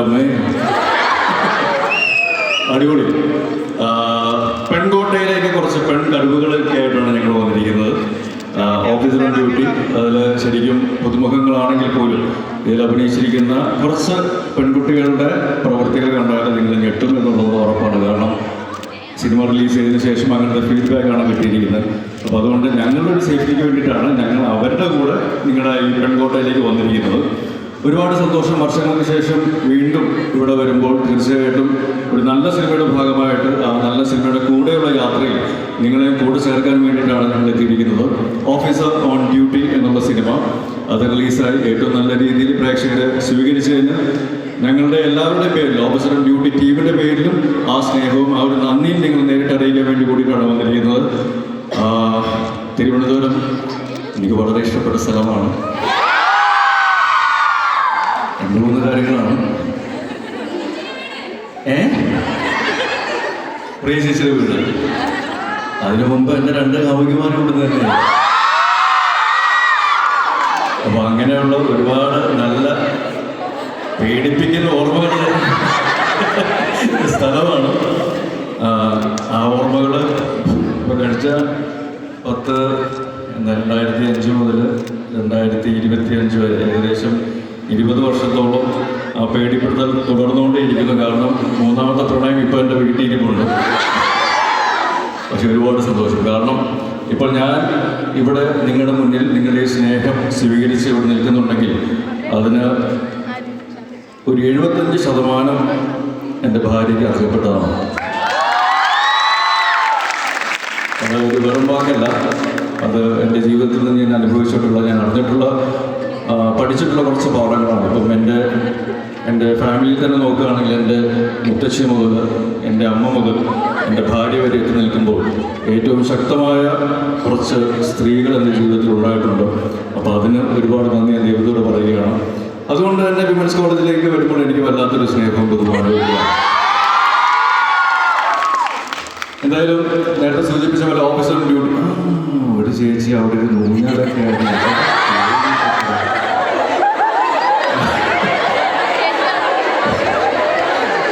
അമ്മേ. അടിപൊളി. പെൺകോട്ടയിലേക്ക് കുറച്ച് പെൺ കഴിവുകളൊക്കെ ആയിട്ടാണ് ഞങ്ങൾ വന്നിരിക്കുന്നത്. ഓഫീസർ ഡ്യൂട്ടി അതിൽ ശരിക്കും പുതുമുഖങ്ങളാണെങ്കിൽ പോലും ഇതിൽ അഭിനയിച്ചിരിക്കുന്ന കുറച്ച് പെൺകുട്ടികളുടെ പ്രവർത്തികൾ കണ്ടാൽ നിങ്ങൾ ഞെട്ടും എന്നുള്ളത് ഉറപ്പാണ്. കാരണം സിനിമ റിലീസ് ചെയ്തതിന് ശേഷം അങ്ങനത്തെ ഫീഡ്ബാക്ക് ആണ് കിട്ടിയിരിക്കുന്നത്. അപ്പോൾ അതുകൊണ്ട് ഞങ്ങളുടെ സേഫ്റ്റിക്ക് വേണ്ടിയിട്ടാണ് ഞങ്ങൾ അവരുടെ കൂടെ നിങ്ങളുടെ ഈ പെൺകോട്ടയിലേക്ക് വന്നിരിക്കുന്നത്. ഒരുപാട് സന്തോഷം. വർഷങ്ങൾക്ക് ശേഷം വീണ്ടും ഇവിടെ വരുമ്പോൾ തീർച്ചയായിട്ടും ഒരു നല്ല സിനിമയുടെ ഭാഗമായിട്ട് ആ നല്ല സിനിമയുടെ കൂടെയുള്ള യാത്രയിൽ നിങ്ങളെ കൂടെ ചേർക്കാൻ വേണ്ടിയിട്ടാണ് ഞങ്ങൾ എത്തിയിരിക്കുന്നത്. ഓഫീസർ ഓൺ ഡ്യൂട്ടി എന്നുള്ള സിനിമ. അത് റിലീസായി. ഏറ്റവും നല്ല രീതിയിൽ പ്രേക്ഷകരെ സ്വീകരിച്ചതിന് ഞങ്ങളുടെ എല്ലാവരുടെയും പേരിലും ഓഫീസർ ഓൺ ഡ്യൂട്ടി ടീമിന്റെ പേരിലും ആ സ്നേഹവും ആ ഒരു നന്ദിയും നിങ്ങൾ നേരിട്ട് അറിയിക്കാൻ വേണ്ടി കൂടിയിട്ടാണ് വന്നിരിക്കുന്നത്. തിരുവനന്തപുരം എനിക്ക് വളരെ ഇഷ്ടപ്പെട്ട സ്ഥലമാണ്. മൂന്ന് കാര്യങ്ങളാണ്. ഏ? പ്രിയ വീട്. അതിനു മുമ്പ് എന്റെ രണ്ട് കാമുകിമാരും ഉണ്ട് തന്നെ. അപ്പൊ അങ്ങനെയുള്ള ഒരുപാട് നല്ല പേടിപ്പിക്കുന്ന ഓർമ്മകളുടെ സ്ഥലമാണ്. ആ, ഓർമ്മകൾ കഴിച്ച പത്ത് രണ്ടായിരത്തി അഞ്ച് മുതൽ രണ്ടായിരത്തി ഇരുപത്തി അഞ്ച് വരെ ഏകദേശം ഇരുപത് വർഷത്തോളം ആ പേടിപ്പെടുത്തൽ തുടർന്നുകൊണ്ടേയിരിക്കുന്നു കാരണം മൂന്നാമത്തെ പ്രണയം ഇപ്പോൾ എന്റെ വീട്ടിയിരിപ്പുണ്ട് പക്ഷെ ഒരുപാട് സന്തോഷം. കാരണം ഇപ്പോൾ ഞാൻ ഇവിടെ നിങ്ങളുടെ മുന്നിൽ നിങ്ങളുടെ ഈ സ്നേഹം സ്വീകരിച്ച് ഇവിടെ നിൽക്കുന്നുണ്ടെങ്കിൽ അതിന് ഒരു എഴുപത്തഞ്ച് ശതമാനം എന്റെ ഭാര്യയ്ക്ക് അർഹപ്പെട്ടതാണ്. അത് ഒരു വെറും വാക്കല്ല. അത് എന്റെ ജീവിതത്തിൽ നിന്ന് ഞാൻ അനുഭവിച്ചിട്ടുള്ള ഞാൻ അറിഞ്ഞിട്ടുള്ള പഠിച്ചിട്ടുള്ള കുറച്ച് പൗരങ്ങളാണ്. ഇപ്പം എന്റെ എന്റെ ഫാമിലിയിൽ തന്നെ നോക്കുകയാണെങ്കിൽ എന്റെ മുത്തശ്ശി മുതൽ എന്റെ അമ്മ മുതൽ എന്റെ ഭാര്യ വരെ എത്തി നിൽക്കുമ്പോൾ ഏറ്റവും ശക്തമായ കുറച്ച് സ്ത്രീകൾ എന്റെ ജീവിതത്തിൽ ഉണ്ടായിട്ടുണ്ട്. അപ്പോൾ അതിന് ഒരുപാട് നന്ദി ഞാൻ ദൈവത്തോട് പറയുകയാണ്. അതുകൊണ്ട് തന്നെ വിമൻസ് കോളേജിലേക്ക് വരുമ്പോൾ എനിക്ക് വല്ലാത്തൊരു സ്നേഹവും ബഹുമാനവും എന്തായാലും നേരത്തെ സൂചിപ്പിച്ച പോലെ ഓഫീസർ ഡ്യൂട്ടി ഒരു ചേച്ചി അവിടെ ഒരു നൂഞ്ഞാലൊക്കെ ആയിരുന്നു.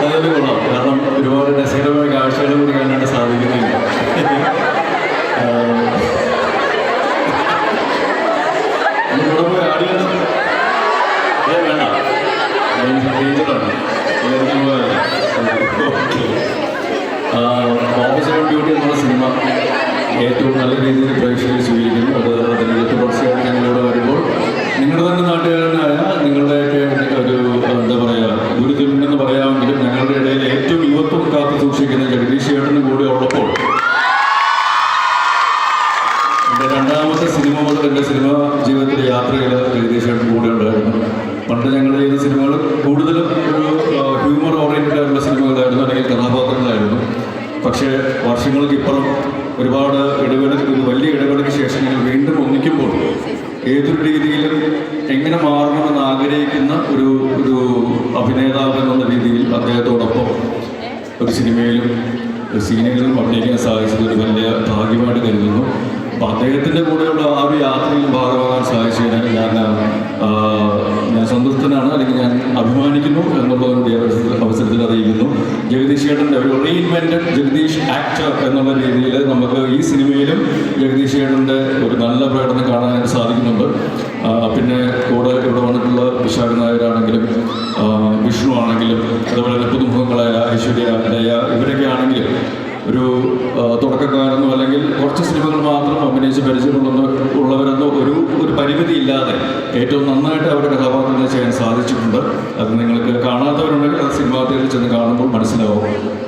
അതൊരു ഗുണം കാരണം ഒരുപാട് രസകരമായ കാഴ്ചകൾ കൂടി കാണാനായിട്ട് സാധിക്കുന്നില്ല. ഓഫീസർ ഓൺ ഡ്യൂട്ടി എന്നുള്ള സിനിമ ഏറ്റവും നല്ല രീതിയിൽ പ്രേക്ഷകർ സ്വീകരിക്കുന്നു അത് അതിന്റെ തുടർച്ചയായിട്ട് ഞങ്ങളിവിടെ വരുമ്പോൾ നിങ്ങളുടെ തന്നെ നാട്ടുകാരനായ നിങ്ങളുടെയൊക്കെ ഒരു എന്താ പറയുക ഗുരുതുല്ലെന്ന് പറയാമെങ്കിലും ഞങ്ങളുടെ ഇടയിൽ ഏറ്റവും യുവത്വം കാത്തു സൂക്ഷിക്കുന്ന ജഗദീഷ് ചേട്ടന് കൂടെ ഉള്ളപ്പോൾ എന്റെ രണ്ടാമത്തെ സിനിമ മുതൽ എന്റെ സിനിമ ജീവിതത്തിലെ യാത്രയിൽ ജഗദീഷ് ചേട്ടൻ കൂടെ ഉണ്ടായിരുന്നു പണ്ട് ഞങ്ങൾ ചെയ്യുന്ന സിനിമകൾ കൂടുതലും ഒരു ഹ്യൂമർ ഓറിയന്റഡ് ആയിട്ടുള്ള സിനിമകളായിരുന്നു അല്ലെങ്കിൽ കഥാപാത്രങ്ങളായിരുന്നു പക്ഷേ വർഷങ്ങൾക്ക് ഇപ്പുറം ഒരുപാട് ഇടപെടലുകൾ വലിയ ഇടവേളയ്ക്ക് ശേഷം ഞങ്ങൾ വീണ്ടും ഒന്നിക്കുമ്പോൾ ഏതൊരു രീതിയിലും എങ്ങനെ മാറണമെന്ന് ആഗ്രഹിക്കുന്ന ഒരു ഒരു അഭിനേതാവ് എന്നുള്ള രീതിയിൽ അദ്ദേഹത്തോടൊപ്പം ഒരു സിനിമയിലും സീനുകളിലും അഭിനയിക്കാൻ സാധിച്ചത് ഒരു വലിയ ഭാഗ്യമായിട്ട് കരുതുന്നു. അപ്പം അദ്ദേഹത്തിന്റെ കൂടെയുള്ള ആ ഒരു യാത്രയിൽ ഭാഗമാകാൻ സാധിച്ചു കഴിഞ്ഞാൽ ഞാൻ സന്തുഷ്ടനാണ് അല്ലെങ്കിൽ ഞാൻ അഭിമാനിക്കുന്നു എന്നുള്ളതിനോട് ഈ അവസരത്തിൽ അറിയിക്കുന്നു. ജഗദീഷ് ചേട്ടന്റെ ഒരു റീഇൻവെന്റഡ് ജഗദീഷ് ആക്ടർ എന്നുള്ള രീതിയിൽ നമുക്ക് ഈ സിനിമയിലും ജഗദീഷ് ചേട്ടന്റെ ഒരു നല്ല പ്രകടനം കാണാനായിട്ട് സാധിക്കുന്നുണ്ട്. പിന്നെ കൂടെ ഇവിടെ വന്നിട്ടുള്ള വിശാഖ നായരാണെങ്കിലും വിഷ്ണു ആണെങ്കിലും അതുപോലെ തന്നെ പുതുമുഖങ്ങളായ ഐശ്വര്യ ദയ ഇവരൊക്കെ ആണെങ്കിലും ഒരു തുടക്കക്കാരനോ അല്ലെങ്കിൽ കുറച്ച് സിനിമകൾ മാത്രം അഭിനയിച്ച് പരിചയമുള്ളെന്നോ ഉള്ളവരെന്നോ ഒരു ഒരു പരിമിതി ഇല്ലാതെ ഏറ്റവും നന്നായിട്ട് അവരുടെ കഥാപാത്രങ്ങൾ ചെയ്യാൻ സാധിച്ചിട്ടുണ്ട്. അത് നിങ്ങൾക്ക് കാണാത്തവരുണ്ടെങ്കിൽ അത് സിനിമാ തിയേറ്ററിൽ ചെന്ന് കാണുമ്പോൾ മനസ്സിലാവും.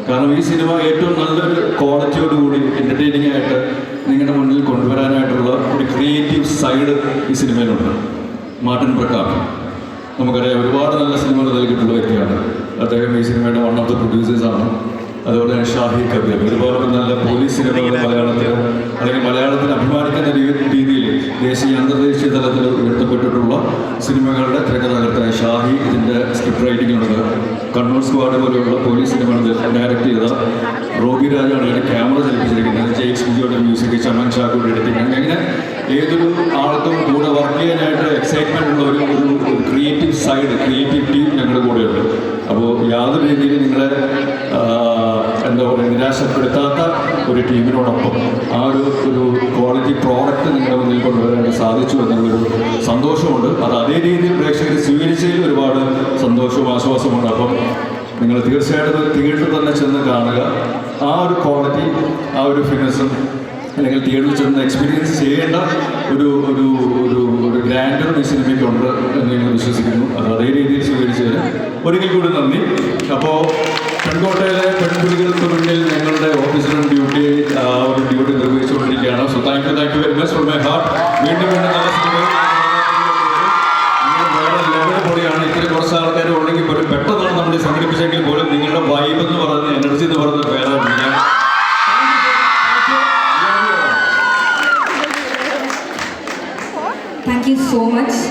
കാരണം ഈ സിനിമ ഏറ്റവും നല്ലൊരു ക്വാളിറ്റിയോടുകൂടി എന്റർടൈനിങ് ആയിട്ട് നിങ്ങളുടെ മുന്നിൽ കൊണ്ടുവരാനായിട്ടുള്ള ഒരു ക്രിയേറ്റീവ് സൈഡ് ഈ സിനിമയിലുണ്ട്. മാർട്ടിൻ പ്രക്കാർ നമുക്കറിയാം ഒരുപാട് നല്ല സിനിമകൾ നൽകിയിട്ടുള്ള വ്യക്തിയാണ്. അദ്ദേഹം ഈ സിനിമയുടെ വൺ ഓഫ് ദ പ്രൊഡ്യൂസേഴ്സാണ് അതുപോലെ തന്നെ ഷാഹി കബീർ. ഒരുപാട് നല്ല പോലീസ് സിനിമകൾ മലയാളത്തിൽ റോബി രാജാണ് ഇതിന്റെ ക്യാമറ ചലിപ്പിച്ചിരിക്കുന്നത്. ജെയ്ക്സ് ബിജിയുടെ മ്യൂസിക് ചമൻ ഷാഖുടെ എഡിറ്റിംഗ് അങ്ങനെ ഏതൊരു ആൾക്കും കൂടെ വർക്ക് ചെയ്യാനായിട്ട് എക്സൈറ്റ്മെന്റ് ഉള്ള ഒരു ഒരു ക്രിയേറ്റീവ് സൈഡ് ക്രിയേറ്റീവ് ടീം ഞങ്ങളുടെ കൂടെയുണ്ട്. ഒരു ടീമിനോടൊപ്പം ആ ഒരു ക്വാളിറ്റി പ്രോഡക്റ്റ് നിങ്ങളുടെ മുന്നിൽ കൊണ്ടുവരാൻ സാധിച്ചു എന്നുള്ളൊരു സന്തോഷമുണ്ട്. അത് അതേ രീതിയിൽ പ്രേക്ഷകർ സ്വീകരിച്ചതിൽ ഒരുപാട് സന്തോഷവും ആശ്വാസമുണ്ട് അപ്പം നിങ്ങൾ തീർച്ചയായിട്ടും തിയേറ്ററിൽ തന്നെ ചെന്ന് കാണുക. ആ ഒരു ക്വാളിറ്റി ആ ഒരു ഫിറ്റ്നസും അല്ലെങ്കിൽ തിയേറ്ററിൽ ചെന്ന് എക്സ്പീരിയൻസ് ചെയ്യേണ്ട ഒരു ഒരു ഒരു ഒരു ഗ്രാൻഡർ ഈ സിനിമയ്ക്കുണ്ട് എന്ന് ഞങ്ങൾ വിശ്വസിക്കുന്നു. അത് അതേ രീതിയിൽ സ്വീകരിച്ചതിന് ഒരിക്കൽ കൂടി നന്ദി. അപ്പോൾ പെൺകോട്ടയിലെ പെൺകുട്ടികൾക്ക് മുന്നിൽ ഞങ്ങളുടെ ഫ്രം മൈ ഹാർട്ട് വീണ്ടും വീണ്ടും നല്ല വേറെ ലെവൽ ഇത്തിരി കുറച്ച് ആൾക്കാർ ഉണ്ടെങ്കിൽ പോലും പെട്ടെന്നാണ് നമ്മൾ സംഘടിപ്പിച്ചെങ്കിൽ പോലും നിങ്ങളുടെ വൈബ് എന്ന് പറയുന്നത് എനർജി എന്ന് പറയുന്നത്